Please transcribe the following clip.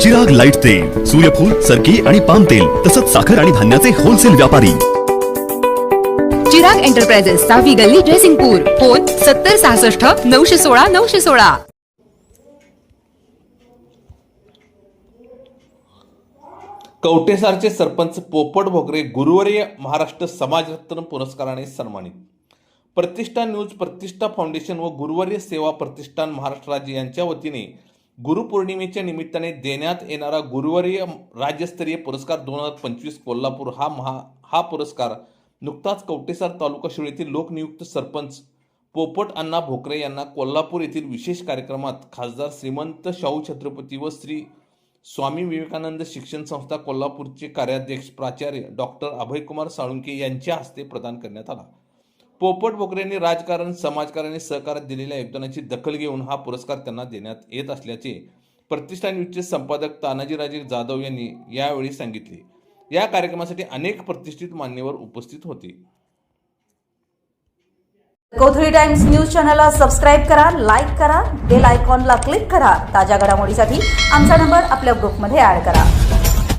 Chirag light तेल सूर्यफूल सरकी आणि पाम तेल तसंच साखर आणि धान्याचे होलसेल व्यापारी. चिराग एंटरप्राइजेस सहावी गल्ली जयसिंगपूर फोन सत्तर सहासष्ट नऊशे सोळा नऊशे सोळा. कवटेसारचे सरपंच पोपट भोगरे गुरुवर्य महाराष्ट्र समाजरत्न पुरस्काराने सन्मानित. प्रतिष्ठा न्यूज प्रतिष्ठा फाउंडेशन व गुरुवर्य सेवा प्रतिष्ठान महाराष्ट्र राज्य यांच्या वतीने गुरुपौर्णिमेच्या निमित्ताने देण्यात येणारा गुरुवारी राज्यस्तरीय पुरस्कार दोन हजार पंचवीस कोल्हापूर हा महा हा पुरस्कार नुकताच कवटेसार तालुका शिळ येथील लोकनियुक्त सरपंच पोपट अण्णा भोकरे यांना कोल्हापूर येथील विशेष कार्यक्रमात खासदार श्रीमंत शाहू छत्रपती व श्री स्वामी विवेकानंद शिक्षण संस्था कोल्हापूरचे कार्याध्यक्ष प्राचार्य डॉक्टर अभयकुमार साळुंके यांच्या हस्ते प्रदान करण्यात आला. पोपट बोकऱ्यांनी राजकारण समाजकारण आणि सहकारात दिलेल्या योगदानाची दखल घेऊन हा पुरस्कार त्यांना देण्यात येत असल्याचे प्रतिष्ठान न्यूजचे संपादक तानाजीराजे जाधव यांनी यावेळी सांगितले. या कार्यक्रमासाठी अनेक प्रतिष्ठित मान्यवर उपस्थित होते. कोथळी टाइम्स न्यूज चॅनलला सबस्क्राईब करा लाईक करा बेल आयकॉनला क्लिक करा. ताज्या घडामोडीसाठी आमचा नंबर आपल्या ग्रुपमध्ये ऍड करा.